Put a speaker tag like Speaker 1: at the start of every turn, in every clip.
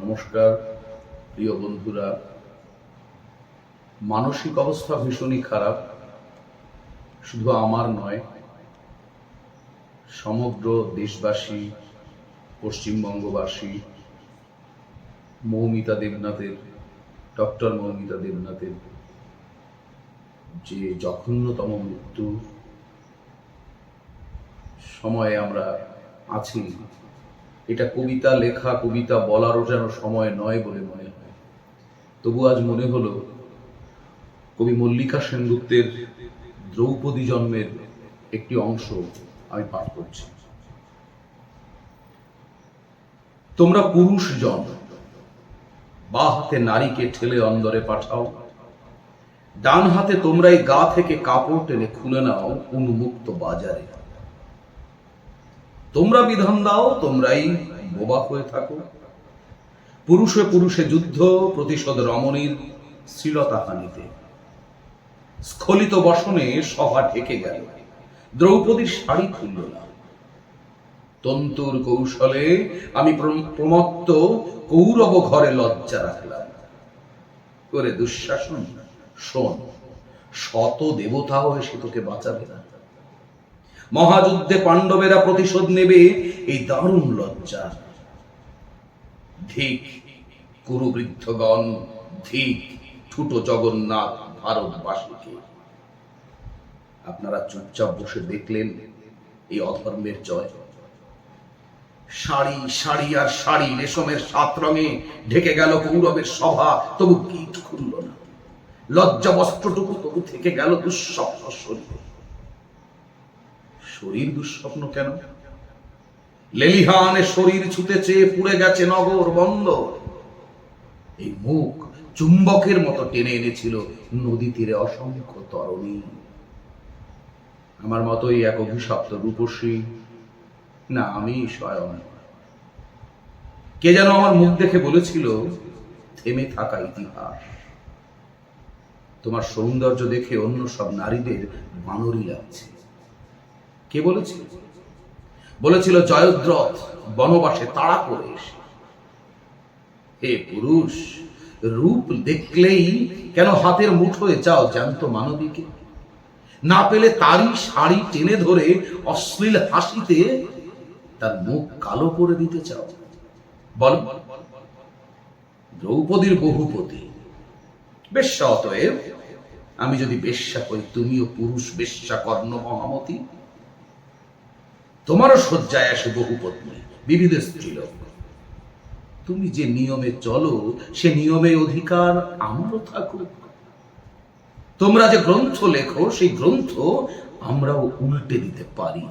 Speaker 1: নমস্কার, প্রিয় বন্ধুরা। মানসিক অবস্থা ভীষণই খারাপ। শুধু আমার নয়, সমগ্র দেশবাসী, পশ্চিমবঙ্গবাসী, মৌমিতা দেবনাথের, ডক্টর মৌমিতা দেবনাথের যে জঘন্যতম মৃত্যু, সময়ে আমরা আছি। এটা কবিতা লেখা, কবিতা বলারও যেন সময় নয় বলে মনে হয়। তবু আজ মনে হলো, কবি মল্লিকা সেনগুপ্তের দ্রৌপদী জন্মের একটি অংশ আমি পাঠ করছি। তোমরা পুরুষ জন বা হাতে নারীকে ঠেলে অন্দরে পাঠাও। ডান হাতে তোমরাই গা থেকে কাপড় টেনে খুলে নাও, উন্মুক্ত বাজারে। তোমরা বিধান দাও, তোমরাই বোবা হয়ে থাকো। পুরুষে পুরুষে যুদ্ধ, প্রতিশোধ রমণীর শ্লীলতাহানিতে স্খলিত বসনে সভা ঢেকে গেল। দ্রৌপদীর শাড়ি খুলল না। তন্তুর কৌশলে আমি প্রম- প্রমত্ত কৌরব ঘরে লজ্জা রাখলাম। করে দুঃশাসন, শোন, শত দেবতাও এসে তোকে বাঁচাবে না। মহাযুদ্ধে পাণ্ডবেরা প্রতিশোধ নেবে, এই দারুণ লজ্জা। ধিক, কুরুবৃদ্ধগণ, ধিক, ঠুটো জগন্নাথ ভারতবাসীকে। আপনারা চুপচাপ বসে দেখলেন এই অধর্মের জয়। শাড়ি শাড়ি আর শাড়ি রেশমের সাত রঙে ঢেকে গেল কৌরবের সভা, তবু গীত খুলল না। লজ্জা বস্ত্রটুকু তবু থেকে গেল দুঃস্বপ্ন শরীরে। শরীর দুঃস্বপ্ন কেন? লেলিহানে শরীর ছুটেছে পুড়ে গেছে নগর বন্ধ। এই মুখ চুম্বকের মতো টেনে এনেছিল নদী তীরে অসংখ্য তরণী। আমার মতোই এক অভিশপ্ত রূপসী। না, আমি স্বয়ং। কে যেন আমার মুখ দেখে বলেছিল, থেমে থাকা ইতিহাস। তোমার সৌন্দর্য দেখে অন্য সব নারীদের বানরই লাগছে। কে বলেছিল? বলেছিল, জয়দ্রথ বনবাসে তাড়া করে এসে। হে পুরুষ, রূপ দেখলেই কেন হাতের মুঠোয় যাও জ্যান্ত মানবীকে? না পেলে তারই শাড়ি টেনে ধরে অশ্লীল হাসিতে তার মুখ কালো করে দিতে চাও। বল। দ্রৌপদীর বহুপতি বেশ্যা অতএব আমি যদি বেশ্যা হই তুমিও পুরুষ বেশ্যা কর্ণ মহামতি। তোমারও শয্যায় আসে বহু পত্নী বিবিধ স্ত্রীলোক তুমি যে নিয়মে চলো, সে নিয়মে অধিকার আমারও থাকুক। তোমরা যে গ্রন্থ লেখো, সেই গ্রন্থ আমরাও উল্টে দিতে পারি।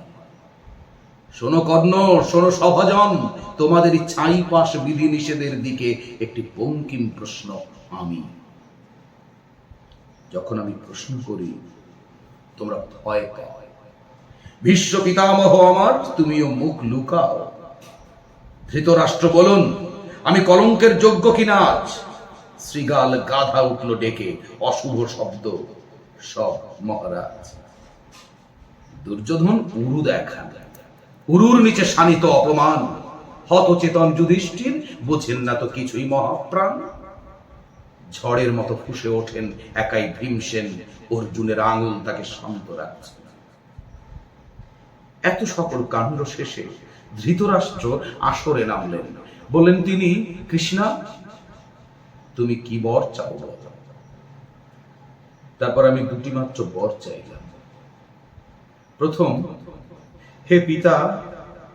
Speaker 1: শোনো কর্ণ, শোনো সভাজন তোমাদের ছাই পাশ বিধি নিষেধের দিকে একটি বঙ্কিম প্রশ্ন আমি। যখন আমি প্রশ্ন করি, তোমরা ভয় পাও। বিশ্ব পিতামহ আমার, তুমিও মুখ লুকাও। ধৃতরাষ্ট্র বলুন, আমি কলঙ্কের যোগ্য কিনা আজ? শ্রীগাল গাধা উঠল ডেকে, অশুভ শব্দ। সব মহারাজ। দুর্যোধন উরু দেখা উরুর নিচে শানিত অপমান। হতচেতন যুধিষ্ঠির, বোঝেন না তো কিছুই মহাপ্রাণ। ঝড়ের মতো ফুসে ওঠেন একাই ভীমসেন, অর্জুনের আঙুল তাকে শান্ত রাখছে। এত সকল কাণ্ড শেষে ধৃতরাষ্ট্র আসরে নামলেন। বললেন, তিনি, কৃষ্ণা, তুমি কি বর চাও বলো?" তারপর আমি দুটি মাত্র বর চাইলাম। প্রথম, হে পিতা,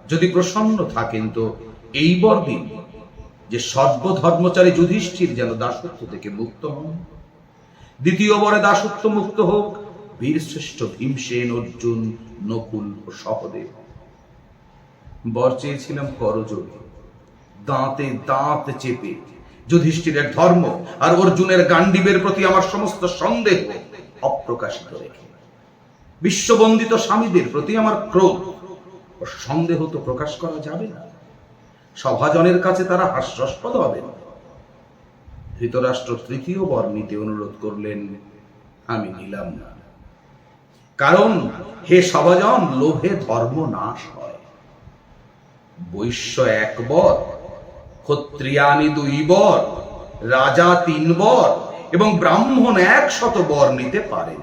Speaker 1: যদি প্রসন্ন থাকেন তো এই বর দিন যে সর্বধর্মচারী যুধিষ্ঠির যেন দাসত্ব থেকে মুক্ত হন। দ্বিতীয় বরে দাসত্ব মুক্ত হোক বীরশ্রেষ্ঠ ভীমসেন অর্জুন নকুল ও সহদেব। বর চেয়েছিলাম করযোগে দাঁতে দাঁত চেপে যুধিষ্ঠিরের ধর্ম আর অর্জুনের গান্ডীবের প্রতি আমার সমস্ত সন্দেহ অপ্রকাশিত রেখে। বিশ্ববন্দিত স্বামীদের প্রতি আমার ক্রোধ ও সন্দেহ তো প্রকাশ করা যাবে না। সভাজনের কাছে তারা হাস্যাস্পদ হবে ধৃতরাষ্ট্র তৃতীয় বর নিতে অনুরোধ করলেন, আমি নিলাম না। কারণ হে সভাজন, লোভে ধর্ম নাশ হয়। বৈশ্য একবর ক্ষত্রিয়ানি দুই বর, রাজা তিন বর, এবং ব্রাহ্মণ একশত বর নিতে পারে।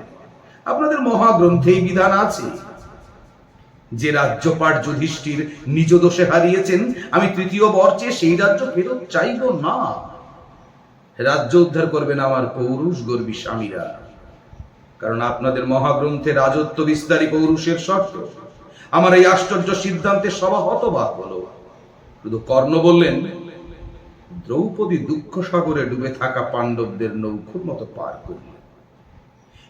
Speaker 1: আপনাদের মহাগ্রন্থেই বিধান আছে, যে রাজ্যপাট যুধিষ্ঠির নিজ দোষে হারিয়েছেন, আমি তৃতীয় বর চেয়ে সেই রাজ্য ফেরত চাইব না। রাজ্য উদ্ধার করবেন আমার পৌরুষ গর্বী স্বামীরা। কারণ আপনাদের মহাগ্রন্থে রাজত্ব বিস্তারী পৌরুষের শর্ত। আমার এই আশ্চর্য সিদ্ধান্তে সভা হতবাক হলো শুধু কর্ণ বললেন, দ্রৌপদী দুঃখ সাগরে ডুবে থাকা পাণ্ডবদের নৌকুর মতো পার করল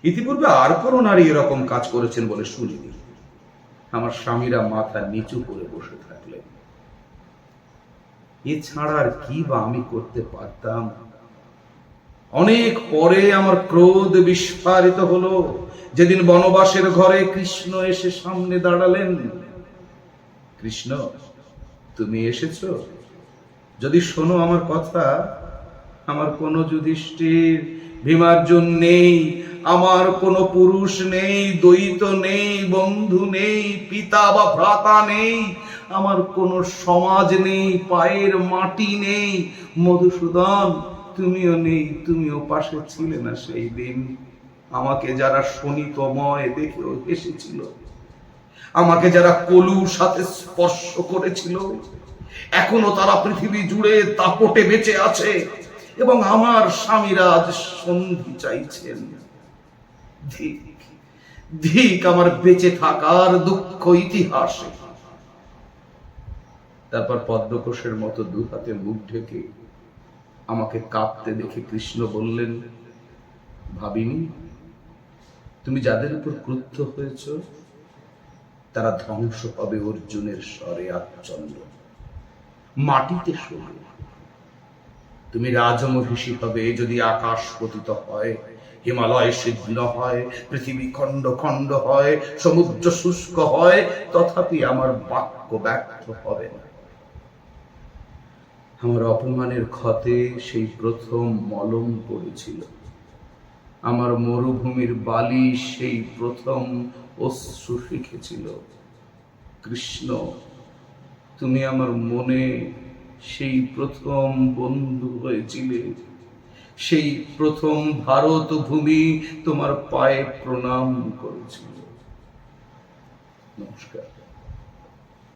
Speaker 1: ইতিপূর্বে আর কোনো নারী এরকম কাজ করেছেন বলে শুনিনি। আমার স্বামীরা মাথা নিচু করে বসে থাকলেন। এছাড়া আর কি বা আমি করতে পারতাম? অনেক পরে আমার ক্রোধ বিস্ফারিত হলো। যেদিন বনবাসের ঘরে কৃষ্ণ এসে সামনে দাঁড়ালেন। কৃষ্ণ, তুমি এসেছ? যদি শোনো আমার কথা, আমার কোনো যুধিষ্ঠির, ভীমার্জুন নেই, আমার কোনো পুরুষ নেই, দ্বৈত নেই, বন্ধু নেই, পিতা বা ভ্রাতা নেই, আমার কোনো সমাজ নেই, পায়ের মাটি নেই, মধুসূদন তুমিও নেই, তুমিও পাশে ছিলে না সেই দিন। আমাকে যারা শনিতময় দেখেও হেসেছিল, আমাকে যারা কলুর সাথে স্পর্শ করেছিল, এখনও তারা পৃথিবী জুড়ে দাপটে বেঁচে আছে এবং আমার স্বামীরা আজ সন্ধি চাইছেন। ধিক ধিক আমার বেঁচে থাকার দুঃখ ইতিহাসে। তারপর পদ্মকোষের মতো দু হাতে মুখ ঢেকে আমাকে কাঁপতে দেখে কৃষ্ণ বললেন, ভাবিনি, তুমি যাদের উপর ক্রুদ্ধ হয়েছ, তারা ধ্বংস হবে অর্জুনের স্বরে আচ্ছন্ন মাটিতে শোবে তুমি রাজমহিষী হবে, যদি আকাশ পতিত হয়, হিমালয় সিদ্ধ হয়, পৃথিবী খণ্ড খণ্ড হয়, সমুদ্র শুষ্ক হয়, তথাপি আমার বাক্য ব্যর্থ হবে না। আমার অপমানের ক্ষতে সেই প্রথম মলম পড়েছিল। আমার মরুভূমির বালি সেই প্রথম অশ্রু শিখেছিল কৃষ্ণ, তুমি আমার মনে সেই প্রথম বন্ধু হয়েছিলে। সেই প্রথম ভারত ভূমি তোমার পায়ে প্রণাম করেছিল। নমস্কার।